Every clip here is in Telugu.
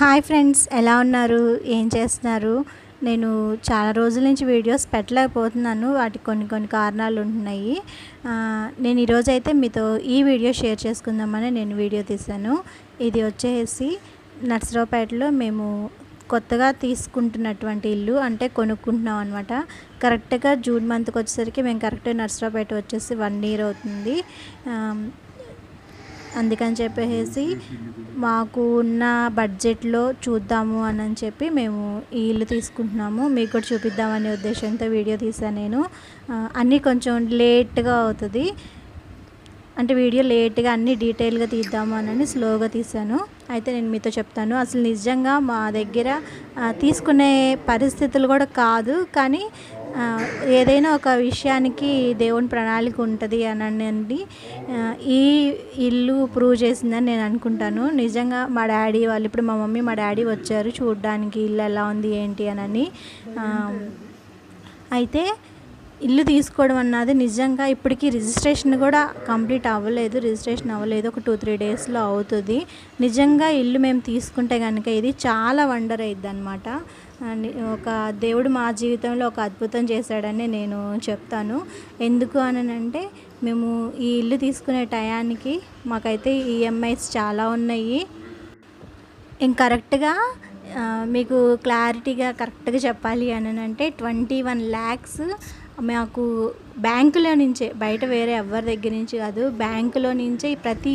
హాయ్ ఫ్రెండ్స్ ఎలా ఉన్నారు? ఏం చేస్తున్నారు? నేను చాలా రోజుల నుంచి వీడియోస్ పెట్టలేకపోతున్నాను. వాటికి కొన్ని కొన్ని కారణాలు ఉంటున్నాయి. నేను ఈరోజు అయితే మీతో ఈ వీడియో షేర్ చేసుకుందామని నేను వీడియో తీశాను. ఇది వచ్చేసి నర్సరావుపేటలో మేము కొత్తగా తీసుకుంటున్నటువంటి ఇల్లు అంటే కొనుక్కుంటున్నాం అనమాట కరెక్ట్గా జూన్ మంత్కి వచ్చేసరికి మేము కరెక్ట్ నర్సరావుపేట వచ్చేసి వన్ ఇయర్ అవుతుంది. అందుకని చెప్పేసి మాకు ఉన్న బడ్జెట్లో చూద్దాము అని అని చెప్పి మేము ఈ ఇల్లు తీసుకుంటున్నాము. మీకు కూడా చూపిద్దామనే ఉద్దేశంతో వీడియో తీసాను నేను. అన్నీ కొంచెం లేట్గా అవుతుంది. అంటే వీడియో లేట్గా అన్ని డీటెయిల్గా తీద్దాము అని స్లోగా తీశాను. అయితే నేను మీతో చెప్తాను. అసలు నిజంగా మా దగ్గర తీసుకునే పరిస్థితులు కూడా కాదు. కానీ ఏదైనా ఒక విషయానికి దేవుని ప్రణాళిక ఉంటుంది అని అండి. ఈ ఇల్లు ప్రూవ్ చేసిందని నేను అనుకుంటాను. నిజంగా మా డాడీ వాళ్ళు ఇప్పుడు మా మమ్మీ మా డాడీ వచ్చారు చూడడానికి ఇల్లు ఎలా ఉంది ఏంటి అని అయితే ఇల్లు తీసుకోవడం అన్నది నిజంగా ఇప్పటికీ రిజిస్ట్రేషన్ కూడా కంప్లీట్ అవ్వలేదు రిజిస్ట్రేషన్ అవ్వలేదు. ఒక టూ త్రీ డేస్లో అవుతుంది. నిజంగా ఇల్లు మేము తీసుకుంటే కనుక ఇది చాలా వండర్ అయింది అనమాట ఒక దేవుడు మా జీవితంలో ఒక అద్భుతం చేశాడని నేను చెప్తాను. ఎందుకు అనంటే మేము ఈ ఇల్లు తీసుకునే టయానికి మాకైతే ఈఎంఐస్ చాలా ఉన్నాయి. ఇంక కరెక్ట్గా మీకు క్లారిటీగా కరెక్ట్గా చెప్పాలి అని అంటే ట్వంటీ వన్ ల్యాక్స్ మాకు బ్యాంకులో నుంచే బయట వేరే ఎవరి దగ్గర నుంచి కాదు బ్యాంకులో నుంచే ప్రతి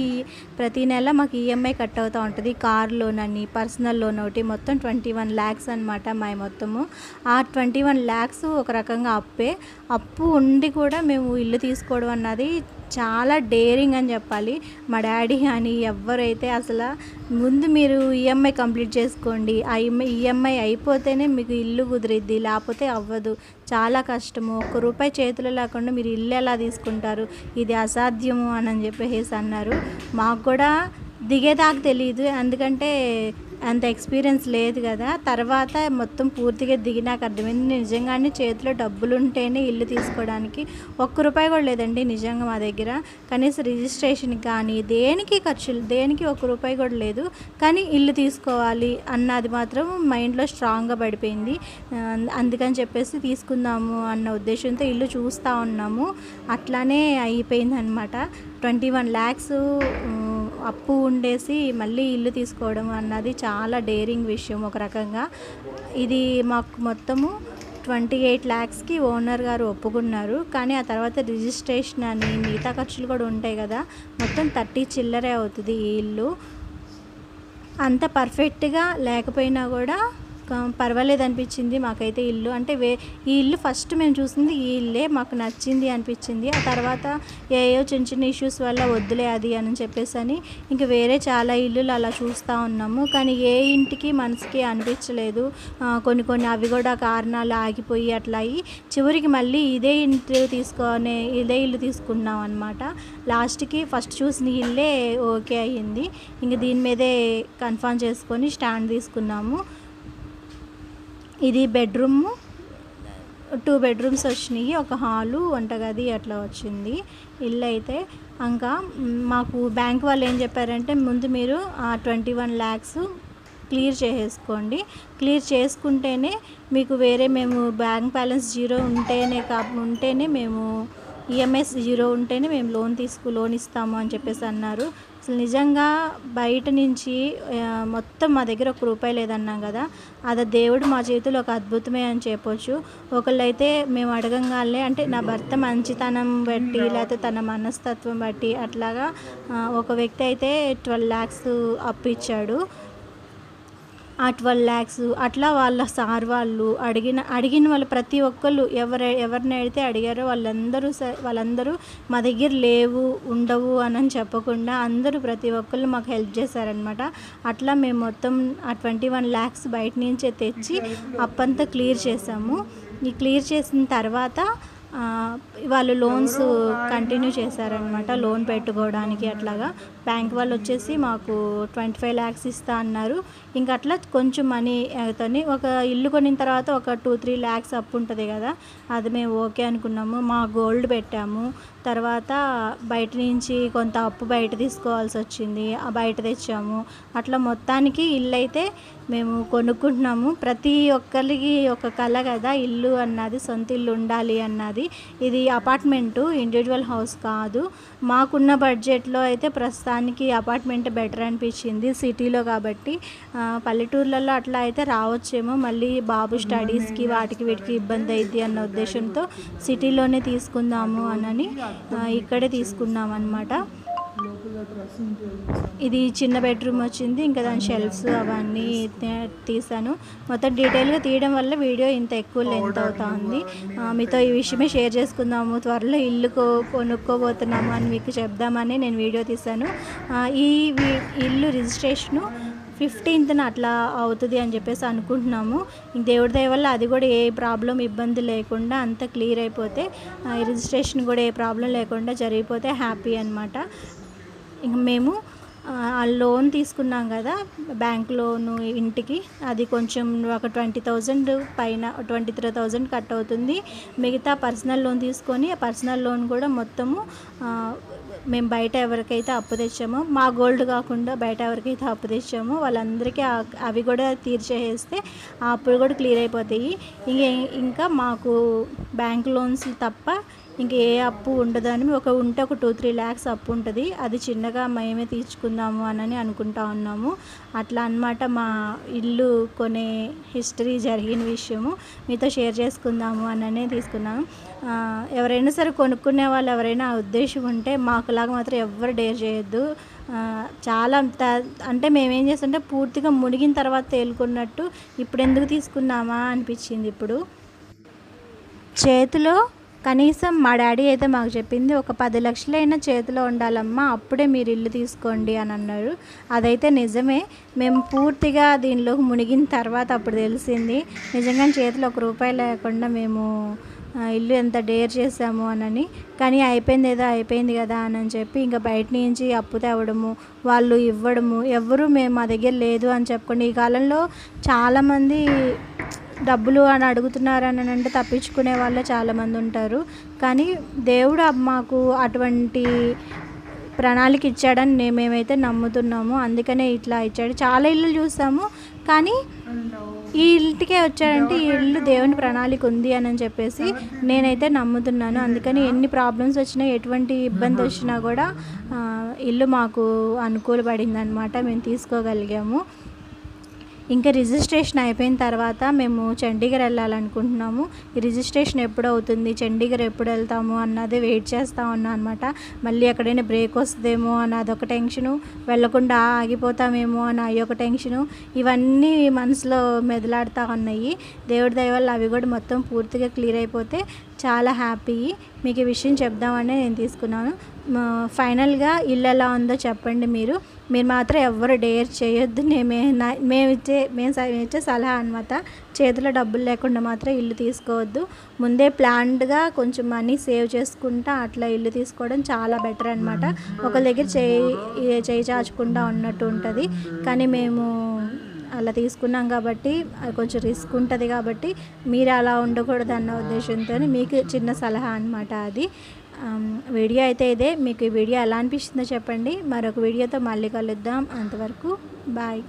ప్రతి నెల మాకు ఈఎంఐ కట్ అవుతూ ఉంటుంది. కార్ లోన్ అని పర్సనల్ లోన్ ఒకటి మొత్తం ట్వంటీ వన్ ల్యాక్స్ అనమాట మా మొత్తము. ఆ ట్వంటీ వన్ ల్యాక్స్ ఒక రకంగా అప్పే. అప్పు ఉండి కూడా మేము ఇల్లు తీసుకోవడం అన్నది చాలా డేరింగ్ అని చెప్పాలి. మా డాడీ కానీ ఎవరైతే అసలు ముందు మీరు ఈఎంఐ కంప్లీట్ చేసుకోండి. ఆ ఈఎంఐ అయిపోతేనే మీకు ఇల్లు కుదిరిద్ది లేకపోతే అవ్వదు. చాలా కష్టము. ఒక్క రూపాయి చేతులలో కాకుండా మీరు ఇల్లు ఎలా తీసుకుంటారు? ఇది అసాధ్యము అని చెప్పేసి అన్నారు. మాకు కూడా దిగేదాకా తెలియదు ఎందుకంటే అంత ఎక్స్పీరియన్స్ లేదు కదా. తర్వాత మొత్తం పూర్తిగా దిగినాక అర్థమైంది. నిజంగానే చేతిలో డబ్బులు ఉంటేనే ఇల్లు తీసుకోవడానికి ఒక్క రూపాయి కూడా లేదండి నిజంగా మా దగ్గర. కనీసం రిజిస్ట్రేషన్ కానీ దేనికి ఖర్చులు దేనికి ఒక్క రూపాయి కూడా లేదు. కానీ ఇల్లు తీసుకోవాలి అన్నది మాత్రం మైండ్లో స్ట్రాంగ్గా పడిపోయింది. అందుకని చెప్పేసి తీసుకుందాము అన్న ఉద్దేశంతో ఇల్లు చూస్తూ ఉన్నాము. అట్లానే అయిపోయింది అనమాట ట్వంటీ వన్ ల్యాక్స్ అప్పు ఉండేసి మళ్ళీ ఇల్లు తీసుకోవడం అన్నది చాలా డేరింగ్ విషయం ఒక రకంగా. ఇది మాకు మొత్తము ట్వంటీ ఎయిట్ ల్యాక్స్కి ఓనర్ గారు ఒప్పుకున్నారు. కానీ ఆ తర్వాత రిజిస్ట్రేషన్ అని మిగతా ఖర్చులు కూడా ఉంటాయి కదా మొత్తం థర్టీ చిల్లరే అవుతుంది ఈ ఇల్లు. అంత పర్ఫెక్ట్గా లేకపోయినా కూడా పర్వాలేదు అనిపించింది మాకైతే ఇల్లు. అంటే వే ఈ ఇల్లు ఫస్ట్ మేము చూసింది ఈ ఇల్లే మాకు నచ్చింది అనిపించింది. ఆ తర్వాత ఏయో చిన్న చిన్న ఇష్యూస్ వల్ల వద్దులే అది అని చెప్పేసి అని ఇంకా వేరే చాలా ఇల్లులు అలా చూస్తూ ఉన్నాము. కానీ ఏ ఇంటికి మనసుకి అనిపించలేదు. కొన్ని కొన్ని అవి కూడా కారణాలు ఆగిపోయి అట్లా అయ్యి చివరికి మళ్ళీ ఇదే ఇంటి తీసుకునే ఇదే ఇల్లు తీసుకున్నాం అనమాట లాస్ట్కి ఫస్ట్ చూసిన ఇల్లే ఓకే అయ్యింది. ఇంక దీని మీదే కన్ఫర్మ్ చేసుకొని స్టాండ్ తీసుకున్నాము. ఇది బెడ్రూమ్ టూ బెడ్రూమ్స్ వచ్చినాయి. ఒక హాలు వంటగది అట్లా వచ్చింది. ఇల్లు అయితే ఇంకా మాకు బ్యాంక్ వాళ్ళు ఏం చెప్పారంటే ముందు మీరు ఆ ట్వంటీ వన్ ల్యాక్స్ క్లియర్ చేసేసుకోండి. క్లియర్ చేసుకుంటేనే మీకు వేరే మేము బ్యాంక్ బ్యాలెన్స్ జీరో ఉంటేనే కా ఉంటేనే మేము ఈఎంఎస్ జీరో ఉంటేనే మేము లోన్ తీసుకు లోన్ ఇస్తాము అని చెప్పేసి అన్నారు. అసలు నిజంగా బయట నుంచి మొత్తం మా దగ్గర ఒక రూపాయి లేదన్నాం కదా అది దేవుడు మా చేతిలో ఒక అద్భుతమే అని చెప్పొచ్చు. ఒకళ్ళైతే మేము అడగంగానే అంటే నా భర్త మంచితనం బట్టి లేకపోతే తన మనస్తత్వం బట్టి అట్లాగా ఒక వ్యక్తి అయితే ట్వెల్వ్ ల్యాక్స్ అప్పు ఇచ్చాడు. ఆ ట్వెల్వ్ ల్యాక్స్ అట్లా వాళ్ళ సార్ వాళ్ళు అడిగిన అడిగిన వాళ్ళు ప్రతి ఒక్కళ్ళు ఎవరు ఎవరిని అడిగితే అడిగారో వాళ్ళందరూ వాళ్ళందరూ మా దగ్గర లేవు ఉండవు అని చెప్పకుండా అందరూ ప్రతి ఒక్కళ్ళు మాకు హెల్ప్ చేశారనమాట. అట్లా మేము మొత్తం ఆ ట్వంటీ వన్ ల్యాక్స్ బయట నుంచే తెచ్చి అప్పంతా క్లియర్ చేసాము. ఈ క్లియర్ చేసిన తర్వాత వాళ్ళు లోన్స్ కంటిన్యూ చేశారనమాట లోన్ పెట్టుకోవడానికి అట్లాగా. బ్యాంక్ వాళ్ళు వచ్చేసి మాకు ట్వంటీ ఫైవ్ ల్యాక్స్ ఇస్తా అన్నారు. ఇంకా అట్లా కొంచెం మనీ అవుతుంది ఒక ఇల్లు కొనిన తర్వాత ఒక టూ త్రీ ల్యాక్స్ అప్పు ఉంటుంది కదా అది మేము ఓకే అనుకున్నాము. మా గోల్డ్ పెట్టాము. తర్వాత బయట నుంచి కొంత అప్పు బయట తీసుకోవాల్సి వచ్చింది బయట తెచ్చాము. అట్లా మొత్తానికి ఇల్లు అయితే మేము కొనుక్కుంటున్నాము. ప్రతి ఒక్కరికి ఒక కళ కదా ఇల్లు అన్నది సొంత ఇల్లు ఉండాలి అన్నది. ఇది అపార్ట్మెంటు ఇండివిజువల్ హౌస్ కాదు. మాకున్న బడ్జెట్లో అయితే ప్రస్తుతానికి అపార్ట్మెంట్ బెటర్ అనిపించింది సిటీలో కాబట్టి. పల్లెటూర్లలో అట్లా అయితే రావచ్చేమో. మళ్ళీ బాబు స్టడీస్కి వాటికి వీటికి ఇబ్బంది అయింది అన్న ఉద్దేశంతో సిటీలోనే తీసుకుందాము అనని ఇక్కడే తీసుకున్నాం అనమాట ఇది చిన్న బెడ్రూమ్ వచ్చింది ఇంకా దాని షెల్ఫ్స్ అవన్నీ తీసాను. మొత్తం డీటెయిల్గా తీయడం వల్ల వీడియో ఇంత ఎక్కువ లెంత్ అవుతా ఉంది మీతో ఈ విషయమే షేర్ చేసుకుందాము త్వరలో ఇల్లు కొనుక్కోబోతున్నాము అని మీకు చెప్దామని నేను వీడియో తీశాను. ఈ ఇల్లు రిజిస్ట్రేషను ఫిఫ్టీన్త్న అట్లా అవుతుంది అని చెప్పేసి అనుకుంటున్నాము. దేవుడి దయ వల్ల అది కూడా ఏ ప్రాబ్లం ఇబ్బంది లేకుండా అంత క్లియర్ అయిపోతే రిజిస్ట్రేషన్ కూడా ఏ ప్రాబ్లం లేకుండా జరిగిపోతే హ్యాపీ అనమాట ఇంక మేము ఆ, లోన్ తీసుకున్నాం కదా బ్యాంక్ లోను ఇంటికి. అది కొంచెం ఒక ట్వంటీ థౌజండ్ పైన ట్వంటీ త్రీ థౌజండ్ కట్ అవుతుంది. మిగతా పర్సనల్ లోన్ తీసుకొని ఆ పర్సనల్ లోన్ కూడా మొత్తము మేము బయట ఎవరికైతే అప్పు తెచ్చామో మా గోల్డ్ కాకుండా బయట ఎవరికైతే అప్పు తెచ్చామో వాళ్ళందరికీ అవి కూడా తీర్చేస్తే ఆ అప్పులు కూడా క్లియర్ అయిపోతాయి. ఇంకే ఇంకా మాకు బ్యాంక్ లోన్స్ తప్ప ఇంక ఏ అప్పు ఉండదని ఒక ఉంటే ఒక టూ త్రీ ల్యాక్స్ అప్పు ఉంటుంది. అది చిన్నగా మేమే తీర్చుకుందాము అని అనుకుంటా ఉన్నాము. అట్లా అన్నమాట మా ఇల్లు కొనే హిస్టరీ జరిగిన విషయము. మీతో షేర్ చేసుకుందాము అననే తీసుకున్నాము ఎవరైనా సరే కొనుక్కునే వాళ్ళు ఎవరైనా ఉద్దేశం ఉంటే మాకు ఒకలాగా మాత్రం ఎవ్వరు డేర్ చేయొద్దు. చాలా అంటే మేమేం చేస్తుంటే పూర్తిగా మునిగిన తర్వాత తేలుకున్నట్టు ఇప్పుడు ఎందుకు తీసుకున్నామా అనిపించింది ఇప్పుడు. చేతిలో కనీసం మా డాడీ అయితే మాకు చెప్పింది ఒక పది లక్షలైనా చేతిలో ఉండాలమ్మా అప్పుడే మీరు ఇల్లు తీసుకోండి అని అన్నారు. అదైతే నిజమే. మేము పూర్తిగా దీనిలోకి మునిగిన తర్వాత అప్పుడు తెలిసింది. నిజంగా చేతిలో ఒక రూపాయి లేకుండా మేము ఇల్లు ఎంత డేర్ చేసాము అనని కానీ అయిపోయింది ఏదో అయిపోయింది కదా అని చెప్పి ఇంకా బయట నుంచి అప్పు తేవడము వాళ్ళు ఇవ్వడము ఎవరు మేము మా దగ్గర లేదు అని చెప్పుకోండి ఈ కాలంలో చాలామంది డబ్బులు అని అడుగుతున్నారు అని అంటే తప్పించుకునే వాళ్ళు చాలామంది ఉంటారు. కానీ దేవుడు మాకు అటువంటి ప్రణాళిక ఇచ్చాడని మేమైతే నమ్ముతున్నాము. అందుకనే ఇట్లా ఇచ్చాడు. చాలా ఇళ్ళు చూసాము. కానీ ఈ ఇంటికే వచ్చాడంటే ఈ ఇల్లు దేవుని ప్రణాళిక ఉంది అని చెప్పేసి నేనైతే నమ్ముతున్నాను. అందుకని ఎన్ని ప్రాబ్లమ్స్ వచ్చినా ఎటువంటి ఇబ్బంది వచ్చినా కూడా ఇల్లు మాకు అనుకూలపడింది అనమాట మేము తీసుకోగలిగాము. ఇంకా రిజిస్ట్రేషన్ అయిపోయిన తర్వాత మేము చండీగఢ్ వెళ్ళాలనుకుంటున్నాము. ఈ రిజిస్ట్రేషన్ ఎప్పుడు అవుతుంది చండీగఢ్ ఎప్పుడు వెళ్తాము అన్నది వెయిట్ చేస్తూ ఉన్నా అనమాట మళ్ళీ ఎక్కడైనా బ్రేక్ వస్తుందేమో అని అదొక టెన్షను. వెళ్ళకుండా ఆగిపోతామేమో అని అయ్యొక టెన్షను. ఇవన్నీ మనసులో మెదలాడుతూ ఉన్నాయి. దేవుడి దయ వల్ల అవి కూడా మొత్తం పూర్తిగా క్లియర్ అయిపోతే చాలా హ్యాపీ. మీకు ఈ విషయం చెప్దామని నేను తీసుకున్నాను. ఫైనల్గా ఇల్లు ఎలా ఉందో చెప్పండి మీరు. మీరు మాత్రం ఎవరు డేర్ చేయొద్దు. నేమే మేము ఇచ్చే మేము ఇచ్చే సలహా అనమాట చేతిలో డబ్బులు లేకుండా మాత్రం ఇల్లు తీసుకోవద్దు. ముందే ప్లాన్డ్గా కొంచెం మనీ సేవ్ చేసుకుంటా అట్లా ఇల్లు తీసుకోవడం చాలా బెటర్ అనమాట ఒకరి దగ్గర చేయి చేయి చాచకుండా ఉన్నట్టు ఉంటుంది. కానీ మేము అలా తీసుకున్నాం కాబట్టి అది కొంచెం రిస్క్ ఉంటుంది కాబట్టి మీరు అలా ఉండకూడదు అన్న ఉద్దేశంతో మీకు చిన్న సలహా అనమాట అది. వీడియో అయితే ఇదే. మీకు ఈ వీడియో ఎలా అనిపిస్తుందో చెప్పండి. మరొక వీడియోతో మళ్ళీ కలుద్దాం. అంతవరకు బాయ్.